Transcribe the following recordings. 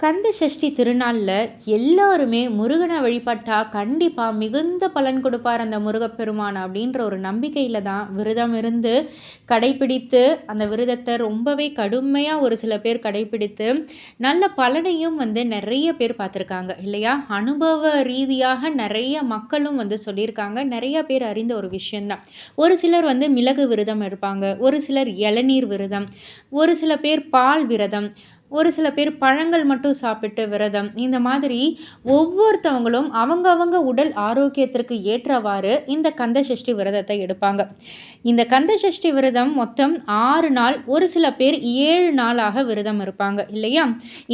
கந்த சஷ்டி திருநாளில் எல்லாருமே முருகனை வழிபட்டால் கண்டிப்பாக மிகுந்த பலன் கொடுப்பார் அந்த முருகப்பெருமான் அப்படின்ற ஒரு நம்பிக்கையில் தான் விரதம் இருந்து கடைப்பிடித்து அந்த விரதத்தை ரொம்பவே கடுமையாக ஒரு சில பேர் கடைப்பிடித்து நல்ல பலனையும் வந்து நிறைய பேர் பார்த்துருக்காங்க இல்லையா? அனுபவ ரீதியாக நிறைய மக்களும் வந்து சொல்லியிருக்காங்க. நிறைய பேர் அறிந்த ஒரு விஷயந்தான் ஒரு சிலர் வந்து மிளகு விரதம் இருப்பாங்க ஒரு சிலர் இளநீர் விரதம் ஒரு சில பேர் பால் விரதம் ஒரு சில பேர் பழங்கள் மட்டும் சாப்பிட்டு விரதம். இந்த மாதிரி ஒவ்வொருத்தவங்களும் அவங்க அவங்க உடல் ஆரோக்கியத்திற்கு ஏற்றவாறு இந்த கந்த சஷ்டி விரதத்தை எடுப்பாங்க. இந்த கந்த சஷ்டி விரதம் மொத்தம் ஆறு நாள் ஒரு சில பேர் ஏழு நாளாக விரதம் இருப்பாங்க இல்லையா?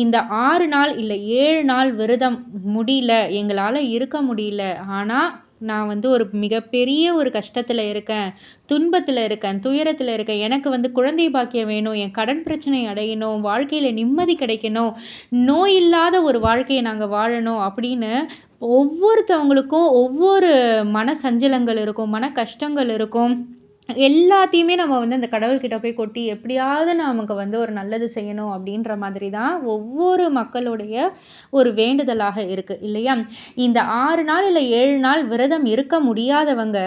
இந்த ஆறு நாள் இல்லை ஏழு நாள் விரதம் முடியல எங்களால் இருக்க முடியல ஆனால் நான் வந்து ஒரு மிகப்பெரிய ஒரு கஷ்டத்தில் இருக்கேன் துன்பத்தில் இருக்கேன் துயரத்தில் இருக்கேன். எனக்கு வந்து குழந்தை பாக்கியம் வேணும் என் கடன் பிரச்சனை அடையணும் வாழ்க்கையில் நிம்மதி கிடைக்கணும் நோய் இல்லாத ஒரு வாழ்க்கையை நாங்கள் வாழணும் அப்படின்னு ஒவ்வொருத்தவங்களுக்கும் ஒவ்வொரு மன சஞ்சலங்கள் இருக்கும் மன கஷ்டங்கள் இருக்கும். எல்லாத்தையுமே நம்ம வந்து அந்த கடவுள்கிட்ட போய் கொட்டி எப்படியாவது நமக்கு வந்து ஒரு நல்லது செய்யணும் அப்படின்ற மாதிரி தான் ஒவ்வொரு மக்களுடைய ஒரு வேண்டுதலாக இருக்குது இல்லையா? இந்த ஆறு நாள் இல்லை ஏழு நாள் விரதம் இருக்க முடியாதவங்க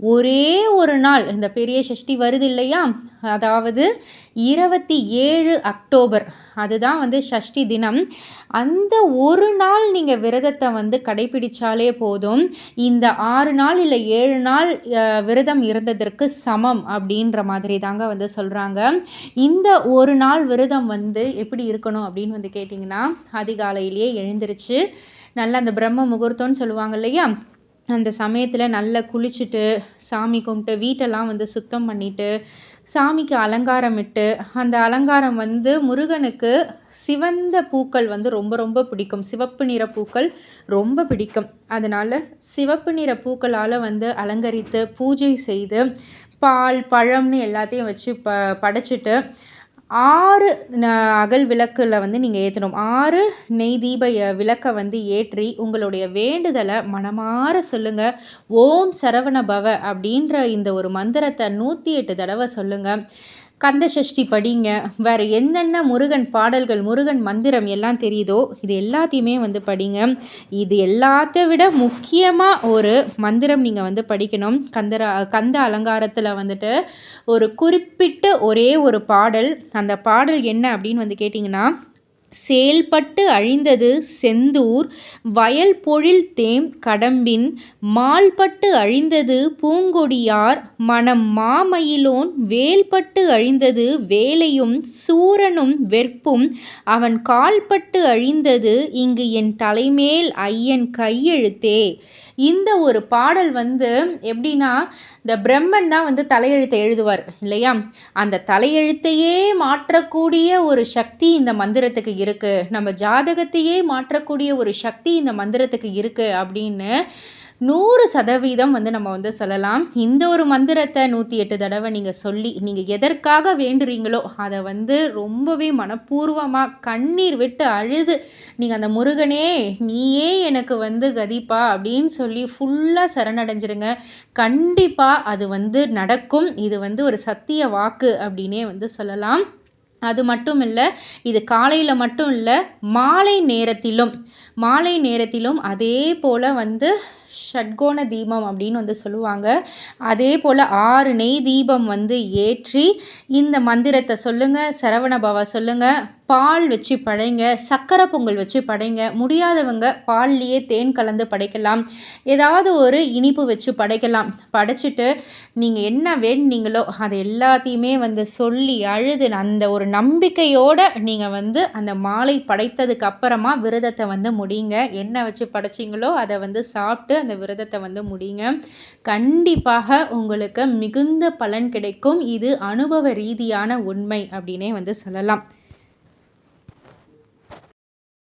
ஒரே ஒரு நாள் இந்த பெரிய சஷ்டி வருது இல்லையா? அதாவது இருபத்தி ஏழு அக்டோபர். அதுதான் வந்து சஷ்டி தினம். அந்த ஒரு நாள் நீங்கள் விரதத்தை வந்து கடைபிடிச்சாலே போதும். இந்த ஆறு நாள் இல்லை ஏழு நாள் விரதம் இருந்ததற்கு சமம் அப்படின்ற மாதிரி தாங்க வந்து சொல்கிறாங்க இந்த ஒரு நாள் விரதம் வந்து எப்படி இருக்கணும் அப்படின்னு வந்து கேட்டிங்கன்னா அதிகாலையிலேயே எழுந்திருச்சு நல்லா அந்த பிரம்ம முகூர்த்தம்னு சொல்லுவாங்க இல்லையா? அந்த சமயத்தில் நல்லா குளிச்சுட்டு சாமி கும்பிட்டு வீட்டெல்லாம் வந்து சுத்தம் பண்ணிவிட்டு சாமிக்கு அலங்காரம் இட்டு அந்த அலங்காரம் வந்து முருகனுக்கு சிவந்த பூக்கள் வந்து ரொம்ப ரொம்ப பிடிக்கும். சிவப்பு நிற பூக்கள் ரொம்ப பிடிக்கும். அதனால் சிவப்பு நிற பூக்களால் வந்து அலங்கரித்து பூஜை செய்து பால் பழம்னு எல்லாத்தையும் வச்சு ப படைச்சிட்டு ஆறு அகல் விளக்கில் வந்து நீங்கள் ஏற்றணும் ஆறு நெய் தீப விளக்கை வந்து ஏற்றி உங்களுடைய வேண்டுதலை மனமாற சொல்லுங்கள் ஓம் சரவண பவ அப்படின்ற இந்த ஒரு மந்திரத்தை நூற்றி எட்டு தடவை சொல்லுங்கள் கந்த சஷ்டி படிங்க. வேறு என்னென்ன முருகன் பாடல்கள் முருகன் மந்திரம் எல்லாம் தெரியுதோ இது எல்லாத்தையுமே வந்து படிங்க. இது எல்லாத்த விட முக்கியமாக ஒரு மந்திரம் நீங்கள் வந்து படிக்கணும். கந்தரா கந்த அலங்காரத்தில் வந்துட்டு ஒரு குறிப்பிட்ட ஒரே ஒரு பாடல். அந்த பாடல் என்ன அப்படின்னு வந்து கேட்டிங்கன்னா செயல்பட்டு அழிந்தது செந்தூர். வயல் பொழில் தேம் கடம்பின் மால்பட்டு அழிந்தது பூங்கொடியார். மனம் மாமயிலோன் வேல்பட்டு அழிந்தது வேலையும் சூரனும் வெற்பும். அவன் கால்பட்டு அழிந்தது இங்கு என் தலைமேல் ஐயன் கையெழுத்தே. இந்த ஒரு பாடல் வந்து எப்படின்னா இந்த பிரம்மன் தான் வந்து தலையெழுத்தை எழுதுவார் இல்லையா? அந்த தலையெழுத்தையே மாற்றக்கூடிய ஒரு சக்தி இந்த மந்திரத்துக்கு இருக்குது நம்ம ஜாதகத்தையே மாற்றக்கூடிய ஒரு சக்தி இந்த மந்திரத்துக்கு இருக்குது அப்படின்னு நூறு சதவீதம் வந்து நம்ம வந்து சொல்லலாம். இந்த ஒரு மந்திரத்தை நூற்றி எட்டு தடவை நீங்கள் சொல்லி நீங்கள் எதற்காக வேண்டுறீங்களோ அதை வந்து ரொம்பவே மனப்பூர்வமாக கண்ணீர் விட்டு அழுது நீங்கள் அந்த முருகனே நீயே எனக்கு வந்து கதிப்பா அப்படின்னு சொல்லி ஃபுல்லாக சரணடைஞ்சிருங்க. கண்டிப்பாக அது வந்து நடக்கும். இது வந்து ஒரு சத்திய வாக்கு அப்படின்னே வந்து சொல்லலாம். அது மட்டும் இல்லை இது காலையில் மட்டும் இல்லை மாலை நேரத்திலும் மாலை நேரத்திலும் அதே போல் வந்து ஷட்கோண தீபம் அப்படின்னு வந்து சொல்லுவாங்க. அதே போல் ஆறு நெய் தீபம் வந்து ஏற்றி இந்த மந்திரத்தை சொல்லுங்கள் சரவண பவா சொல்லுங்கள் பால் வச்சு படைங்க சக்கரை பொங்கல் வச்சு படைங்க. முடியாதவங்க பால்லையே தேன் கலந்து படைக்கலாம். ஏதாவது ஒரு இனிப்பு வச்சு படைக்கலாம். படைச்சிட்டு நீங்கள் என்ன வேணுனீங்களோ அதை எல்லாத்தையுமே வந்து சொல்லி அழுது அந்த ஒரு நம்பிக்கையோடு நீங்கள் வந்து அந்த மாலை படைத்ததுக்கு அப்புறமா விரதத்தை வந்து முடியுங்க என்ன வச்சு படைச்சிங்களோ அதை வந்து சாப்பிட்டு அந்த விரதத்தை வந்து முடியுங்க கண்டிப்பாக உங்களுக்கு மிகுந்த பலன் கிடைக்கும். இது அனுபவ ரீதியான உண்மை அப்படின்னே வந்து சொல்லலாம்.